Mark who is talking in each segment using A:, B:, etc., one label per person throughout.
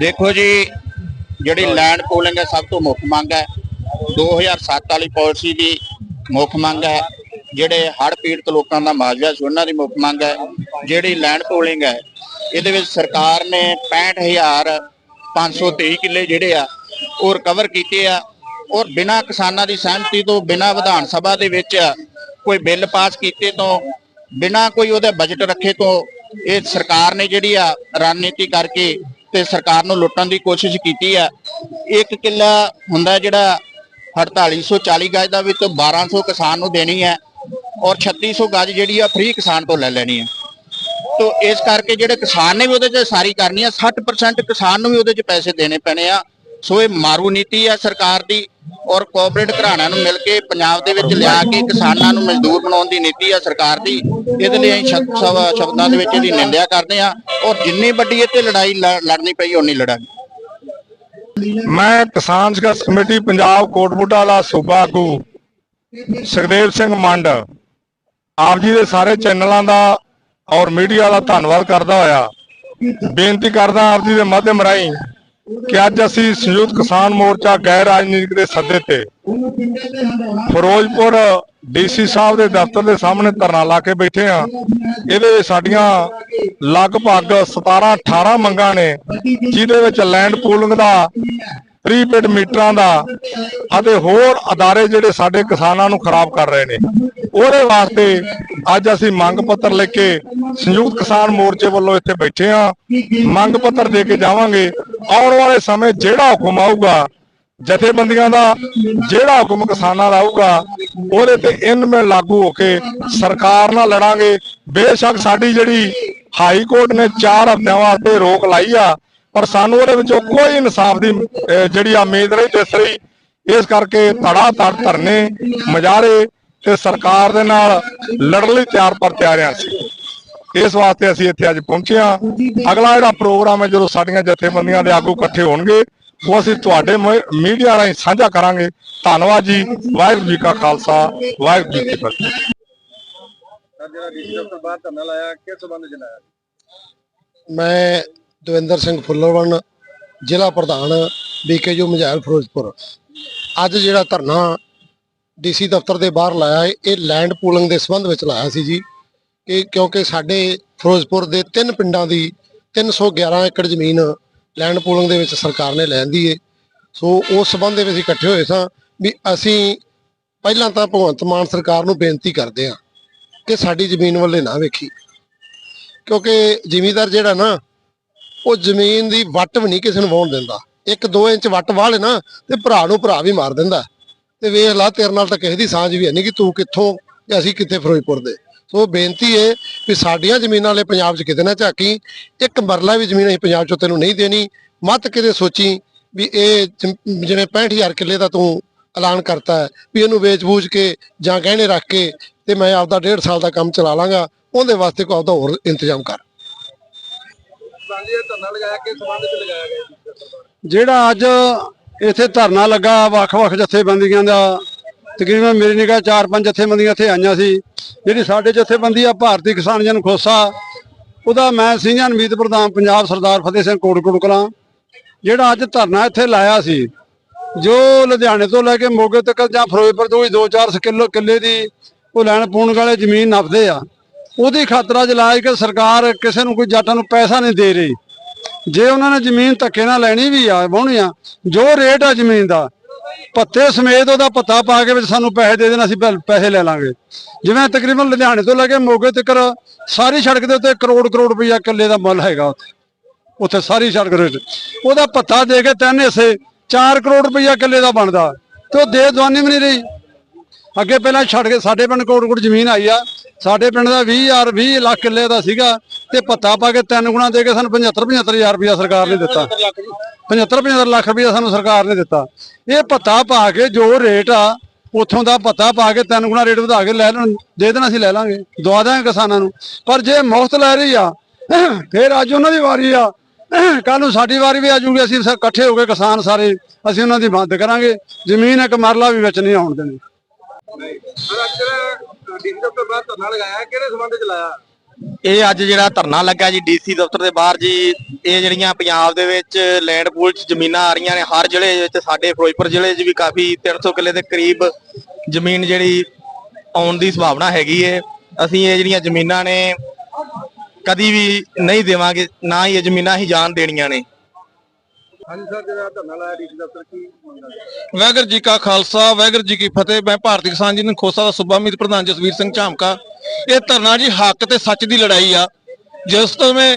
A: ਦੇਖੋ ਜੀ, ਜਿਹੜੀ ਲੈਂਡ ਪੂਲਿੰਗ ਹੈ ਸਭ ਤੋਂ ਮੁੱਖ ਮੰਗ ਹੈ। 2007 ਵਾਲੀ ਪਾਲਿਸੀ ਦੀ ਮੁੱਖ ਮੰਗ ਹੈ। ਜਿਹੜੇ ਹੜ੍ਹ ਪੀੜਤ ਲੋਕਾਂ ਦਾ ਮੁਆਵਜ਼ਾ ਸੀ, ਉਹਨਾਂ ਦੀ ਮੁੱਖ ਮੰਗ ਹੈ। ਜਿਹੜੀ ਲੈਂਡ ਪੂਲਿੰਗ ਹੈ, ਇਹਦੇ ਵਿੱਚ ਸਰਕਾਰ ਨੇ 65523 ਕਿੱਲੇ ਜਿਹੜੇ ਆ, ਉਹ ਰਿਕਵਰ ਕੀਤੇ ਆ। ਔਰ ਬਿਨਾਂ ਕਿਸਾਨਾਂ ਦੀ ਸਹਿਮਤੀ ਤੋਂ, ਬਿਨਾਂ ਵਿਧਾਨ ਸਭਾ ਦੇ ਵਿੱਚ ਕੋਈ ਬਿੱਲ ਪਾਸ ਕੀਤੇ ਤੋਂ, ਬਿਨਾਂ ਕੋਈ ਉਹਦੇ ਬਜਟ ਰੱਖੇ ਤੋਂ ਇਹ ਸਰਕਾਰ ਨੇ ਜਿਹੜੀ ਆ ਰਣਨੀਤੀ ਕਰਕੇ ਤੇ ਸਰਕਾਰ ਨੂੰ ਲੁੱਟਣ ਦੀ ਕੋਸ਼ਿਸ਼ ਕੀਤੀ ਆ। ਇੱਕ ਕਿੱਲਾ ਹੁੰਦਾ ਜਿਹੜਾ 4840 ਗਜ ਦਾ ਵਿੱਚ 1200 ਕਿਸਾਨ ਨੂੰ ਦੇਣੀ ਹੈ ਔਰ 3600 ਗਜ ਜਿਹੜੀ ਆ ਫ੍ਰੀ ਕਿਸਾਨ ਤੋਂ ਲੈ ਲੈਣੀ ਹੈ। ਤੋ ਇਸ ਕਰਕੇ ਜਿਹੜੇ ਕਿਸਾਨ ਨੇ ਵੀ ਉਹਦੇ 'ਚ ਸਾਰੀ ਕਰਨੀ ਆ 60% ਕਿਸਾਨ ਨੂੰ ਵੀ ਉਹਦੇ 'ਚ ਪੈਸੇ ਦੇਣੇ ਪੈਣੇ ਆ। ਸੋ ਇਹ ਮਾਰੂ ਨੀਤੀ ਹੈ ਸਰਕਾਰ ਦੀ ਔਰ ਕੋਆਪਰੇਟ ਘਰਾਣਿਆਂ ਨੂੰ ਮਿਲ ਕੇ ਪੰਜਾਬ ਦੇ ਵਿੱਚ ਲਿਆ ਕੇ ਕਿਸਾਨਾਂ ਨੂੰ ਮਜ਼ਦੂਰ ਬਣਾਉਣ ਦੀ ਨੀਤੀ ਆ ਸਰਕਾਰ ਦੀ, ਇਹਦੇ ਲਈ ਅਸੀਂ ਸ਼ਬਦਾਂ ਦੇ ਵਿੱਚ ਇਹਦੀ ਨਿੰਦਿਆ ਕਰਦੇ ਆ ਔਰ ਜਿੰਨੀ ਵੱਡੀ ਇਹ ਤੇ ਲੜਾਈ ਲੜਨੀ ਪਈ, ਓਨੀ ਲੜਾਂਗੇ।
B: ਮੈਂ ਕਿਸਾਨ ਸੰਘਰਸ਼ ਕਮੇਟੀ ਪੰਜਾਬ ਕੋਟਬੁੱਢਾ ਵਾਲਾ ਸੂਬਾ ਆਗੂ ਸੁਖਦੇਵ ਸਿੰਘ ਮੰਡ। ਆਪ ਜੀ ਦੇ ਸਾਰੇ ਚੈਨਲਾਂ ਦਾ ਔਰ ਮੀਡੀਆ ਦਾ ਧੰਨਵਾਦ ਕਰਦਾ ਹੋਇਆ। ਬੇਨਤੀ ਕਰਦਾ ਆਪ ਜੀ ਦੇ ਮਾਧਿਅਮ ਰਾਹੀਂ ਕਿ ਅੱਜ ਅਸੀਂ ਸੰਯੁਕਤ ਕਿਸਾਨ ਮੋਰਚਾ ਗੈਰ ਰਾਜਨੀਤਿਕ ਦੇ ਸੱਦੇ ਤੇ ਫਿਰੋਜ਼ਪੁਰ ਡੀਸੀ ਸਾਹਿਬ ਦੇ ਦਫ਼ਤਰ ਦੇ ਸਾਹਮਣੇ ਧਰਨਾ ਲਾ ਕੇ ਬੈਠੇ ਆ ਇਹਦੇ ਸਾਡੀਆਂ ਲਗਭਗ 17 18 ਮੰਗਾਂ ਨੇ, ਜਿਹਦੇ ਵਿੱਚ ਲੈਂਡ ਪੂਲਿੰਗ ਦਾ ਪ੍ਰੀਪੇਡ ਮੀਟਰਾਂ ਦਾ ਅਤੇ ਹੋਰ ਅਦਾਰੇ ਜਿਹੜੇ ਸਾਡੇ ਕਿਸਾਨਾਂ ਨੂੰ ਖਰਾਬ ਕਰ ਰਹੇ ਨੇ। ਉਹਦੇ ਵਾਸਤੇ ਅੱਜ ਅਸੀਂ ਮੰਗ ਪੱਤਰ ਲੈ ਕੇ ਸੰਯੁਕਤ ਕਿਸਾਨ ਮੋਰਚੇ ਵੱਲੋਂ ਇੱਥੇ ਬੈਠੇ ਆ ਮੰਗ ਪੱਤਰ ਦੇ ਕੇ ਜਾਵਾਂਗੇ। ਆਉਣ ਵਾਲੇ ਸਮੇਂ ਜਿਹੜਾ ਹੁਕਮ ਆਊਗਾ, ਜਥੇਬੰਦੀਆਂ ਦਾ, ਜਿਹੜਾ ਹੁਕਮ ਕਿਸਾਨਾਂ ਦਾ ਆਊਗਾ, ਉਹਦੇ ਤੇ ਇਨ ਇਨਮੇ ਲਾਗੂ ਹੋ ਕੇ ਸਰਕਾਰ ਨਾਲ ਲੜਾਂਗੇ। ਬੇਸ਼ੱਕ ਸਾਡੀ ਜਿਹੜੀ ਹਾਈ ਕੋਰਟ ਨੇ 4 ਹਫ਼ਤਿਆਂ ਵਾਸਤੇ ਰੋਕ ਲਾਈ ਆ ਪਰ ਸਾਨੂੰ ਉਹਦੇ ਵਿੱਚੋਂ ਕੋਈ ਇਨਸਾਫ ਦੀ ਜਿਹੜੀ ਆ ਉਮੀਦ ਨਹੀਂ ਦਿਸ ਰਹੀ ਇਸ ਕਰਕੇ ਧੜਾ ਧੜ ਧਰਨੇ ਮਜਾਰੇ ਤੇ ਸਰਕਾਰ ਦੇ ਨਾਲ ਲੜਨ ਲਈ ਤਿਆਰ ਪਰ ਤਿਆਰ ਹਾਂ ਸੀ ਇਸ ਵਾਸਤੇ ਅਸੀਂ ਇੱਥੇ ਅੱਜ ਪਹੁੰਚੇ ਹਾਂ। ਅਗਲਾ ਜਿਹੜਾ ਪ੍ਰੋਗਰਾਮ ਹੈ ਜਦੋਂ ਸਾਡੀਆਂ ਜਥੇਬੰਦੀਆਂ ਦੇ ਆਗੂ ਇਕੱਠੇ ਹੋਣਗੇ ਉਹ ਅਸੀਂ ਤੁਹਾਡੇ ਮੀਡੀਆ ਰਾਹੀਂ ਸਾਂਝਾ ਕਰਾਂਗੇ। ਧੰਨਵਾਦ ਜੀ। ਵਾਹਿਗੁਰੂ ਜੀ ਕਾ ਖਾਲਸਾ ਵਾਹਿਗੁਰੂ ਜੀ ਕੀ ਫਤਿਹ।
C: ਸਰ ਜਿਹੜਾ ਡੀਸੀ ਦਫ਼ਤਰ ਬਾਹਰ ਧਰਨਾ ਲਾਇਆ ਕਿਸ ਸੰਬੰਧ ਲਾਇਆ?
D: ਮੈਂ ਦਵਿੰਦਰ ਸਿੰਘ ਫੁੱਲਰਵਣ ਜ਼ਿਲ੍ਹਾ ਪ੍ਰਧਾਨ ਬੀਕੇਯੂ ਮਝੈਲ ਫਿਰੋਜ਼ਪੁਰ। ਅੱਜ ਜਿਹੜਾ ਧਰਨਾ ਡੀਸੀ ਦਫ਼ਤਰ ਦੇ ਬਾਹਰ ਲਾਇਆ ਹੈ, ਇਹ ਲੈਂਡ ਪੂਲਿੰਗ ਦੇ ਸੰਬੰਧ ਵਿੱਚ ਲਾਇਆ ਸੀ ਜੀ, ਕਿ ਕਿਉਂਕਿ ਸਾਡੇ ਫਿਰੋਜ਼ਪੁਰ ਦੇ ਤਿੰਨ ਪਿੰਡਾਂ ਦੀ 311 ਏਕੜ ਜ਼ਮੀਨ ਲੈਂਡ ਪੂਲਿੰਗ ਦੇ ਵਿੱਚ ਸਰਕਾਰ ਨੇ ਲੈਂਦੀ ਏ ਸੋ ਉਸ ਸੰਬੰਧ ਦੇ ਵਿੱਚ ਇਕੱਠੇ ਹੋਏ ਸਾਂ ਵੀ ਅਸੀਂ ਪਹਿਲਾਂ ਤਾਂ ਭਗਵੰਤ ਮਾਨ ਸਰਕਾਰ ਨੂੰ ਬੇਨਤੀ ਕਰਦੇ ਹਾਂ ਕਿ ਸਾਡੀ ਜ਼ਮੀਨ ਵੱਲੇ ਨਾ ਵੇਖੀ। ਕਿਉਂਕਿ ਜ਼ਿਮੀਦਾਰ ਜਿਹੜਾ ਨਾ ਉਹ ਜ਼ਮੀਨ ਦੀ ਵੱਟ ਵੀ ਨਹੀਂ ਕਿਸੇ ਨੂੰ ਵਾਹੁਣ ਦਿੰਦਾ। ਇੱਕ 2 ਇੰਚ ਵੱਟ ਵਾਲੇ ਨਾ, ਤੇ ਭਰਾ ਨੂੰ ਭਰਾ ਵੀ ਮਾਰ ਦਿੰਦਾ। ਤੇ ਵੇਖ ਲਾ, ਤੇਰੇ ਨਾਲ ਤਾਂ ਕਿਸੇ ਦੀ ਸਾਂਝ ਵੀ ਹੈ ਨਹੀਂ ਕਿ ਤੂੰ ਕਿੱਥੋਂ ਤੇ ਅਸੀਂ ਕਿੱਥੇ ਫਿਰੋਜ਼ਪੁਰ ਦੇ। ਸੋ ਬੇਨਤੀ ਹੈ ਵੀ ਸਾਡੀਆਂ ਜ਼ਮੀਨਾਂ ਵਾਲੇ ਪੰਜਾਬ 'ਚ ਕਿਤੇ ਨਾ ਝਾਕੀ, ਇੱਕ ਮਰਲਾ ਵੀ ਜ਼ਮੀਨ ਅਸੀਂ ਪੰਜਾਬ 'ਚੋਂ ਤੈਨੂੰ ਨਹੀਂ ਦੇਣੀ। ਮਤ ਕਿਤੇ ਸੋਚੀ ਵੀ ਇਹ ਜਿ- ਜਿਵੇਂ 65000 ਕਿੱਲੇ ਦਾ ਤੂੰ ਐਲਾਨ ਕਰਤਾ ਹੈ, ਵੀ ਇਹਨੂੰ ਵੇਚ-ਬੂਝ ਕੇ ਜਾਂ ਗਹਿਣੇ ਰੱਖ ਕੇ ਤੇ ਮੈਂ ਆਪਦਾ 1.5 ਸਾਲ ਦਾ ਕੰਮ ਚਲਾ ਲਾਂਗਾ, ਉਹਦੇ ਵਾਸਤੇ ਕੋਈ ਆਪਦਾ ਹੋਰ ਇੰਤਜ਼ਾਮ ਕਰ
C: ਸਾਂਝੇ ਧਰਨਾ ਲਗਾਇਆ ਕਿਸ ਸੰਬੰਧ ਵਿੱਚ ਲਗਾਇਆ ਗਿਆ ਡੀਸੀ ਦਫ਼ਤਰ ਬਾਹਰ
E: ਜਿਹੜਾ ਅੱਜ ਇੱਥੇ ਧਰਨਾ ਲੱਗਾ ਵੱਖ-ਵੱਖ ਜਥੇਬੰਦੀਆਂ ਦਾ, ਤਕਰੀਬਨ ਮੇਰੀ ਨਿਗਾਹ ਚਾਰ ਪੰਜ ਜਥੇਬੰਦੀਆਂ ਇੱਥੇ ਆਈਆਂ ਸੀ। ਜਿਹੜੀ ਸਾਡੇ ਜਥੇਬੰਦੀ ਆ, ਭਾਰਤੀ ਕਿਸਾਨ ਜਨ ਖੋਸਾ, ਉਹਦਾ ਮੈਂ ਸੀਨੀਅਰ ਮੀਤ ਪ੍ਰਧਾਨ ਪੰਜਾਬ ਸਰਦਾਰ ਫਤਿਹ ਸਿੰਘ ਕੋਟਕੋਟ ਕਲਾਂ। ਜਿਹੜਾ ਅੱਜ ਧਰਨਾ ਇੱਥੇ ਲਾਇਆ ਸੀ, ਜੋ ਲੁਧਿਆਣੇ ਤੋਂ ਲੈ ਕੇ ਮੋਗੇ ਤੱਕ ਜਾਂ ਫਿਰੋਜ਼ਪੁਰ ਤੋਂ ਵੀ 2-4 ਕਿਲੋ ਕਿੱਲੇ ਦੀ ਉਹ ਲੈਣ ਪੂਣ ਵਾਲੇ ਜ਼ਮੀਨ ਨੱਪਦੇ ਆ। ਉਹਦੀ ਖਾਤਰਾ ਜਲਾਜ ਕੇ ਸਰਕਾਰ ਕਿਸੇ ਨੂੰ ਕੋਈ ਜੱਟਾਂ ਨੂੰ ਪੈਸਾ ਨਹੀਂ ਦੇ ਰਹੀ। ਜੇ ਉਹਨਾਂ ਨੇ ਜ਼ਮੀਨ ਧੱਕੇ ਨਾਲ ਲੈਣੀ ਵੀ ਆ, ਵਾਹੁਣੀ ਆ, ਜੋ ਰੇਟ ਆ ਜ਼ਮੀਨ ਦਾ ਪੱਤੇ ਸਮੇਤ ਉਹਦਾ ਪੱਤਾ ਪਾ ਕੇ ਵਿੱਚ ਸਾਨੂੰ ਪੈਸੇ ਦੇ ਦੇਣਾ, ਅਸੀਂ ਪੈਸੇ ਲੈ ਲਾਂਗੇ। ਜਿਵੇਂ ਤਕਰੀਬਨ ਲੁਧਿਆਣੇ ਤੋਂ ਲੈ ਕੇ ਮੋਗੇ ਤੱਕ ਸਾਰੀ ਸੜਕ ਦੇ ਉੱਤੇ ਕਰੋੜ ਕਰੋੜ ਰੁਪਈਆ ਕਿੱਲੇ ਦਾ ਮੁੱਲ ਹੈਗਾ ਉੱਥੇ। ਉੱਥੇ ਸਾਰੀ ਸੜਕ ਰੇਟ ਉਹਦਾ ਪੱਤਾ ਦੇ ਕੇ ਤਿੰਨ ਹਿੱਸੇ 4 ਕਰੋੜ ਰੁਪਈਆ ਕਿੱਲੇ ਦਾ ਬਣਦਾ। ਤੇ ਉਹ ਦੇ ਦਵਾਨੀ ਵੀ ਨਹੀਂ ਰਹੀ। ਅੱਗੇ ਪਹਿਲਾਂ ਛੱਡ ਕੇ ਸਾਡੇ ਪਿੰਡ ਕੋਟ ਕੋਟ ਜ਼ਮੀਨ ਆਈ ਆ। ਸਾਡੇ ਪਿੰਡ ਦਾ 20000 20 ਲੱਖ ਕਿੱਲੇ ਦਾ ਸੀਗਾ ਤੇ ਪੱਤਾ ਪਾ ਕੇ ਤਿੰਨ ਗੁਣਾ ਦੇ ਕੇ ਸਾਨੂੰ 75 75000 ਰੁਪਇਆ ਸਰਕਾਰ ਨੇ ਦਿੱਤਾ। 75 75 ਲੱਖ ਰੁਪਇਆ ਸਾਨੂੰ ਸਰਕਾਰ ਨੇ ਦਿੱਤਾ। ਇਹ ਪੱਤਾ ਪਾ ਕੇ ਜੋ ਰੇਟ ਆ, ਉਥੋਂ ਦਾ ਪੱਤਾ ਪਾ ਕੇ ਤਿੰਨ ਗੁਣਾ ਰੇਟ ਵਧਾ ਕੇ ਲੈ ਲੈਣ, ਦੇ ਦੇਣਾ ਅਸੀਂ ਲੈ ਲਾਂਗੇ, ਦਵਾ ਦਾਂਗੇ ਕਿਸਾਨਾਂ ਨੂੰ। ਪਰ ਜੇ ਮੁਫਤ ਲੈ ਰਹੀ ਆ, ਫਿਰ ਅੱਜ ਉਹਨਾਂ ਦੀ ਵਾਰੀ ਆ। ਕੱਲ ਨੂੰ ਸਾਡੀ ਵਾਰੀ ਵੀ ਆ ਜੂਗੀ, ਅਸੀਂ ਇਕੱਠੇ ਹੋ ਕੇ ਕਿਸਾਨ ਸਾਰੇ, ਅਸੀਂ ਉਹਨਾਂ ਦੀ ਬੰਦ ਕਰਾਂਗੇ। ਜ਼ਮੀਨ ਇੱਕ ਮਰਲਾ ਵੀ ਵਿੱਚ ਨਹੀਂ ਆਉਣ ਦੇਣੀ।
C: ਸਰ ਅੱਜ ਡੀਸੀ ਦਫ਼ਤਰ ਬਾਹਰ ਧਰਨਾ ਲਗਾਇਆ ਕਿਹੜੇ ਸੰਬੰਧ ਵਿੱਚ ਲਾਇਆ?
F: ਇਹ ਅੱਜ ਜਿਹੜਾ ਧਰਨਾ ਲੱਗਾ ਜੀ ਡੀਸੀ ਦਫ਼ਤਰ ਦੇ ਬਾਹਰ ਜੀ, ਇਹ ਜਿਹੜੀਆਂ ਪੰਜਾਬ ਦੇ ਵਿੱਚ ਲੈਂਡ ਪੂਲ 'ਚ ਜ਼ਮੀਨਾਂ ਆ ਰਹੀਆਂ ਨੇ, ਹਰ ਜ਼ਿਲ੍ਹੇ ਵਿੱਚ ਸਾਡੇ ਫਿਰੋਜ਼ਪੁਰ ਜ਼ਿਲ੍ਹੇ 'ਚ ਵੀ ਕਾਫੀ 300 ਕਿੱਲੇ ਦੇ ਕਰੀਬ ਜ਼ਮੀਨ ਜਿਹੜੀ ਆਉਣ ਦੀ ਸੰਭਾਵਨਾ ਹੈਗੀ ਏ। ਅਸੀਂ ਇਹ ਜਿਹੜੀਆਂ ਜ਼ਮੀਨਾਂ ਨੇ, ਕਦੀ ਵੀ ਨਹੀਂ ਦੇਵਾਂਗੇ, ਨਾ ਹੀ ਇਹ ਜ਼ਮੀਨਾਂ ਹੀ ਜਾਣ ਦੇਣੀਆਂ ਨੇ।
C: ਹਾਂਜੀ ਸਰ, ਜਿਹੜਾ ਧਰਨਾ ਲਾਇਆ ਡੀਸੀ ਦਫ਼ਤਰ, ਕੀ
G: ਵਾਹਿਗੁਰੂ ਜੀ ਕਾ ਖਾਲਸਾ, ਵਾਹਿਗੁਰੂ ਜੀ ਕੀ ਫਤਿਹ। ਮੈਂ ਭਾਰਤੀ ਕਿਸਾਨ ਯੂਨੀਅਨ ਖੋਸਾ ਦਾ ਸੂਬਾ ਮੀਤ ਪ੍ਰਧਾਨ ਜਸਵੀਰ ਸਿੰਘ ਝਾਮਕਾ। ਇਹ ਧਰਨਾ ਜੀ ਹੱਕ ਤੇ ਸੱਚ ਦੀ ਲੜਾਈ ਆ। ਜਿਸ ਤੋਂ ਮੈਂ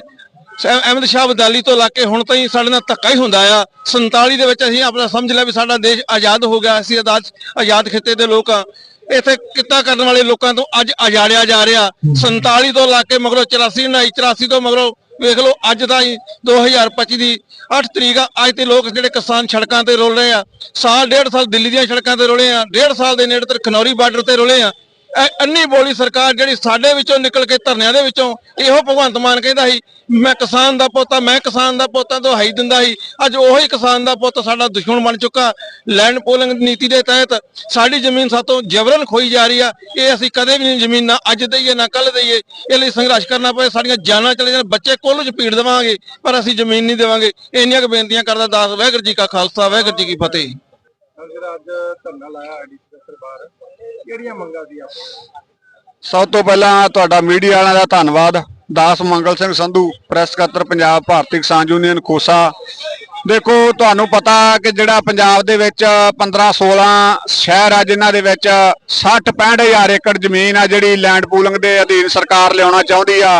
G: ਅਹਿਮਦ ਸ਼ਾਹ ਅਬਦਾਲੀ ਤੋਂ ਲਾ ਕੇ ਹੁਣ ਤਾਈਂ ਸਾਡੇ ਨਾਲ ਧੱਕਾ ਹੀ ਹੁੰਦਾ ਆ। 47 ਦੇ ਵਿੱਚ ਅਸੀਂ ਆਪਣਾ ਸਮਝ ਲਿਆ ਵੀ ਸਾਡਾ ਦੇਸ਼ ਆਜ਼ਾਦ ਹੋ ਗਿਆ, ਅਸੀਂ ਆਜ਼ਾਦ ਆਜ਼ਾਦ ਖਿੱਤੇ ਦੇ ਲੋਕ ਆ। ਇੱਥੇ ਕਿੱਤਾ ਕਰਨ ਵਾਲੇ ਲੋਕਾਂ ਤੋਂ ਅੱਜ ਆਜ਼ਾੜਿਆ ਜਾ ਰਿਹਾ। 47 ਤੋਂ ਲਾ ਕੇ ਮਗਰੋਂ 84 ਨਹੀਂ 84 ਤੋਂ ਮਗਰੋਂ ਵੇਖ ਲਓ, ਅੱਜ ਤਾਂ 2025 ਦੀ 8 ਤਰੀਕ ਆ, ਅੱਜ ਤੇ ਲੋਕ ਜਿਹੜੇ ਕਿਸਾਨ ਸੜਕਾਂ ਤੇ ਰੋਲ ਰਹੇ ਆ, ਸਾਲ ਡੇਢ ਸਾਲ ਦਿੱਲੀ ਦੀਆਂ ਸੜਕਾਂ ਤੇ ਰੋਲੇ ਆ, ਡੇਢ ਸਾਲ ਦੇ ਨੇੜੇ ਤੇ ਖਨੌਰੀ ਬਾਰਡਰ ਤੇ ਰੋਲੇ ਆ ਅੰਨੀ ਬੋਲੀ ਸਰਕਾਰ ਜਿਹੜੀ ਸਾਡੇ ਵਿੱਚੋਂ ਨਿਕਲ ਕੇ ਧਰਨਿਆਂ ਦੇ ਵਿੱਚੋਂ ਇਹੋ ਭਗਵੰਤ ਮਾਨ ਕਹਿੰਦਾ ਸੀ, ਮੈਂ ਕਿਸਾਨ ਦਾ ਪੁੱਤ ਆ, ਮੈਂ ਕਿਸਾਨ ਦਾ ਪੁੱਤ ਆ ਤੋਂ ਦਿੰਦਾ ਸੀ। ਅੱਜ ਉਹੀ ਕਿਸਾਨ ਦਾ ਪੁੱਤ ਸਾਡਾ ਦੁਸ਼ਮਣ ਬਣ ਚੁੱਕਾ। ਲੈਂਡ ਪੋਲਿੰਗ ਨੀਤੀ ਦੇ ਤਹਿਤ ਸਾਡੀ ਜ਼ਮੀਨ ਸਾਤੋਂ ਜਬਰਨ ਖੋਈ ਜਾ ਰਹੀ ਆ। ਇਹ ਅਸੀਂ ਕਦੇ ਵੀ ਨਹੀਂ ਜ਼ਮੀਨ ਨਾ ਅੱਜ ਦਈਏ ਨਾ ਕੱਲ ਦਈਏ। ਇਹ ਲਈ ਸੰਘਰਸ਼ ਕਰਨਾ ਪਏ ਸਾਡੀਆਂ ਜਾਨਾਂ ਚਲੇ ਜਾਣ, ਬੱਚੇ ਕੋਲ ਚ ਪੀੜ ਦੇਵਾਂਗੇ, ਪਰ ਅਸੀਂ ਜ਼ਮੀਨ ਨਹੀਂ ਦੇਵਾਂਗੇ। ਇੰਨੀਆਂ ਕੁ ਬੇਨਤੀਆਂ ਕਰਦਾ ਦਾਸ ਵਾਹਿਗੁਰੂ ਜੀ ਕਾ ਖਾਲਸਾ, ਵਾਹਿਗੁਰੂ ਜੀ ਕੀ ਫਤਿਹ।
C: ਜਿਹੜਾ ਅੱਜ ਧਰਨਾ ਲਾਇਆ ਡੀਸੀ ਦਫ਼ਤਰ ਕਿਹੜੀਆਂ ਮੰਗਾਂ ਸੀ ਆਪਾਂ?
H: ਸਭ ਤੋਂ ਪਹਿਲਾਂ ਤੁਹਾਡਾ ਮੀਡੀਆ ਵਾਲਿਆਂ ਦਾ ਧੰਨਵਾਦ। ਦਾਸ ਮੰਗਲ ਸਿੰਘ ਸੰਧੂ, ਪ੍ਰੈਸ ਸਕੱਤਰ ਪੰਜਾਬ, ਭਾਰਤੀ ਕਿਸਾਨ ਯੂਨੀਅਨ ਖੋਸਾ ਦੇਖੋ, ਤੁਹਾਨੂੰ ਪਤਾ ਕਿ ਜਿਹੜਾ ਪੰਜਾਬ ਦੇ ਵਿੱਚ 15 16 ਸ਼ਹਿਰ ਆ, ਜਿਨ੍ਹਾਂ ਦੇ ਵਿੱਚ 60 65000 ਏਕੜ ਜ਼ਮੀਨ ਆ, ਜਿਹੜੀ ਲੈਂਡ ਪੂਲਿੰਗ ਦੇ ਅਧੀਨ ਸਰਕਾਰ ਲਿਆਉਣਾ ਚਾਹੁੰਦੀ ਆ,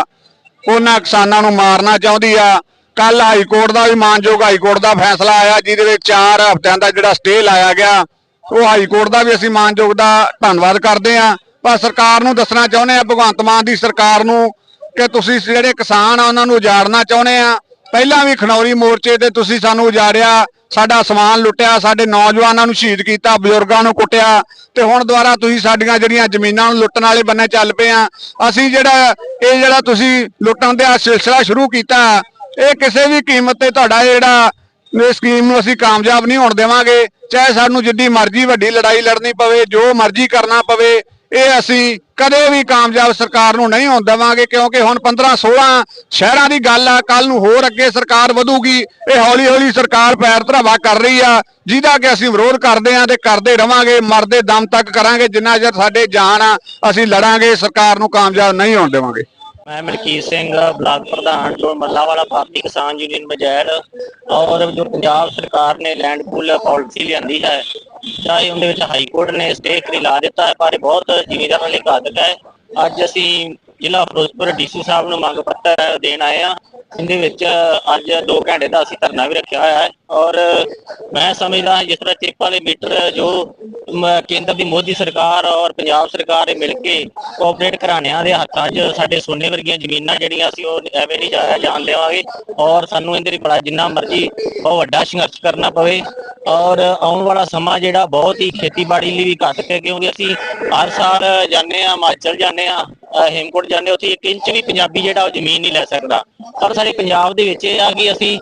H: ਉਹਨਾਂ ਕਿਸਾਨਾਂ ਨੂੰ ਮਾਰਨਾ ਚਾਹੁੰਦੀ ਆ। ਕੱਲ ਹਾਈ ਕੋਰਟ ਦਾ ਵੀ ਮਾਨਯੋਗ ਹਾਈ ਕੋਰਟ ਦਾ ਫੈਸਲਾ ਆਇਆ, ਜਿਹਦੇ ਵਿੱਚ 4 ਹਫ਼ਤਿਆਂ ਦਾ ਜਿਹੜਾ ਸਟੇ ਲਾਇਆ ਗਿਆ, ਉਹ ਹਾਈ ਕੋਰਟ ਦਾ ਵੀ ਅਸੀਂ ਮਾਨਯੋਗ ਦਾ ਧੰਨਵਾਦ ਕਰਦੇ ਹਾਂ। ਪਰ ਸਰਕਾਰ ਨੂੰ ਦੱਸਣਾ ਚਾਹੁੰਦੇ ਆ ਭਗਵੰਤ ਮਾਨ ਦੀ ਸਰਕਾਰ ਨੂੰ ਕਿ ਤੁਸੀਂ ਜਿਹੜੇ ਕਿਸਾਨ ਆ, ਉਹਨਾਂ ਨੂੰ ਉਜਾੜਨਾ ਚਾਹੁੰਦੇ ਆ ਪਹਿਲਾਂ ਵੀ ਖਨੌਰੀ ਮੋਰਚੇ ਤੇ ਤੁਸੀਂ ਸਾਨੂੰ ਉਜਾੜਿਆ, ਸਾਡਾ ਸਮਾਨ ਲੁੱਟਿਆ, ਸਾਡੇ ਨੌਜਵਾਨਾਂ ਨੂੰ ਸ਼ਹੀਦ ਕੀਤਾ, ਬਜ਼ੁਰਗਾਂ ਨੂੰ ਕੁੱਟਿਆ, ਤੇ ਹੁਣ ਦੁਬਾਰਾ ਤੁਸੀਂ ਸਾਡੀਆਂ ਜਿਹੜੀਆਂ ਜ਼ਮੀਨਾਂ ਨੂੰ ਲੁੱਟਣ ਵਾਲੇ ਬੰਨੇ ਚੱਲ ਪਏ ਆ ਅਸੀਂ ਜਿਹੜਾ, ਇਹ ਜਿਹੜਾ ਤੁਸੀਂ ਲੁੱਟਣ ਦਾ ਸਿਲਸਿਲਾ ਸ਼ੁਰੂ ਕੀਤਾ ਇਹ ਕਿਸੇ ਵੀ ਕੀਮਤ ਤੇ ਤੁਹਾਡਾ ਜਿਹੜਾ, ਇਹ ਸਕੀਮ ਨੂੰ ਅਸੀਂ ਕਾਮਯਾਬ ਨਹੀਂ ਹੋਣ ਦੇਵਾਂਗੇ। ਚਾਹੇ ਸਾਨੂੰ ਜਿੱਡੀ ਮਰਜ਼ੀ ਵੱਡੀ ਲੜਾਈ ਲੜਨੀ ਪਵੇ, ਜੋ ਮਰਜ਼ੀ ਕਰਨਾ ਪਵੇ, ਇਹ ਅਸੀਂ ਕਦੇ ਵੀ ਕਾਮਯਾਬ ਸਰਕਾਰ ਨੂੰ ਨਹੀਂ ਹੋਣ ਦੇਵਾਂਗੇ, ਕਿਉਂਕਿ ਹੁਣ 15 16 ਸ਼ਹਿਰਾਂ ਦੀ ਗੱਲ ਆ ਕੱਲ ਨੂੰ ਹੋਰ ਅੱਗੇ ਸਰਕਾਰ ਵਧੂਗੀ। ਇਹ ਹੌਲੀ ਹੌਲੀ ਸਰਕਾਰ ਪੈਰ ਧਰਾਵਾ ਕਰ ਰਹੀ ਆ, ਜਿਹਦਾ ਕਿ ਅਸੀਂ ਵਿਰੋਧ ਕਰਦੇ ਆ ਤੇ ਕਰਦੇ ਰਵਾਂਗੇ, ਮਰਦੇ ਦਮ ਤੱਕ ਕਰਾਂਗੇ, ਜਿੰਨਾ ਚਿਰ ਸਾਡੇ ਜਾਨ ਆ, ਅਸੀਂ ਲੜਾਂਗੇ, ਸਰਕਾਰ ਨੂੰ ਕਾਮਯਾਬ ਨਹੀਂ ਹੋਣ ਦੇਵਾਂਗੇ।
I: ਮੈਂ ਮਲਕੀਤ ਸਿੰਘ, ਬਲਾਕ ਪ੍ਰਧਾਨ, ਜੋ ਮੱਲਾਵਾਲਾ ਭਾਰਤੀ ਕਿਸਾਨ ਯੂਨੀਅਨ ਮਜੈਲ ਔਰ ਜੋ ਪੰਜਾਬ ਸਰਕਾਰ ਨੇ ਲੈਂਡ ਪੂਲ ਪਾਲਿਸੀ ਲਿਆਂਦੀ ਹੈ ਚਾਹੇ ਉਹਦੇ ਵਿੱਚ ਹਾਈ ਕੋਰਟ ਨੇ ਸਟੇ ਕਰੀ ਲਾ ਦਿੱਤਾ ਹੈ, ਪਰ ਇਹ ਬਹੁਤ ਜ਼ਿਮੀਂਦਾਰਾਂ ਲਈ ਘਾਤਕ ਹੈ। ਅੱਜ ਅਸੀਂ ਜ਼ਿਲ੍ਹਾ ਫਿਰੋਜ਼ਪੁਰ ਡੀਸੀ ਸਾਹਿਬ ਨੂੰ ਮੰਗ ਪੱਤਰ ਦੇਣ ਆਏ ਆ ਇਹਦੇ ਵਿੱਚ ਅੱਜ 2 ਘੰਟੇ ਦਾ ਅਸੀਂ ਧਰਨਾ ਵੀ ਰੱਖਿਆ ਹੋਇਆ ਹੈ ਔਰ ਮੈਂ ਸਮਝਦਾ ਜਿਸ ਤਰ੍ਹਾਂ ਚਿੱਪ ਵਾਲੇ ਮੀਟਰ ਜੋ ਕੇਂਦਰ ਦੀ ਮੋਦੀ ਸਰਕਾਰ ਔਰ ਪੰਜਾਬ ਸਰਕਾਰ ਨੇ ਮਿਲ ਕੇ ਕੋਆਪਰੇਟ ਘਰਾਣਿਆਂ ਦੇ ਹੱਥਾਂ 'ਚ ਸਾਡੇ ਸੋਨੇ ਵਰਗੀਆਂ ਜ਼ਮੀਨਾਂ ਜਿਹੜੀਆਂ ਅਸੀਂ ਉਹ ਐਵੇਂ ਨਹੀਂ ਜਾਇਆ ਜਾਣ ਦੇਵਾਂਗੇ ਔਰ ਸਾਨੂੰ ਇਹਦੇ ਲਈ ਬੜਾ ਜਿੰਨਾ ਮਰਜ਼ੀ ਬਹੁਤ ਵੱਡਾ ਸੰਘਰਸ਼ ਕਰਨਾ ਪਵੇ। ਔਰ ਆਉਣ ਵਾਲਾ ਸਮਾਂ ਜਿਹੜਾ ਬਹੁਤ ਹੀ ਖੇਤੀਬਾੜੀ ਲਈ ਵੀ ਘੱਟ ਹੈ, ਕਿਉਂਕਿ ਅਸੀਂ ਹਰ ਸਾਲ ਜਾਂਦੇ ਆ ਹਿਮਾਚਲ ਜਾਂਦੇ ਆ ਹੇਮਕੁੰਟ ਜਾਂਦੇ ਉੱਥੇ ਇੱਕ ਇੰਚ ਵੀ ਪੰਜਾਬੀ ਜਿਹੜਾ ਉਹ ਜ਼ਮੀਨ ਨਹੀਂ ਲੈ ਸਕਦਾ। ਪਰ ਸਾਡੇ ਪੰਜਾਬ ਦੇ ਵਿੱਚ ਇਹ ਆ ਕਿ ਅਸੀਂ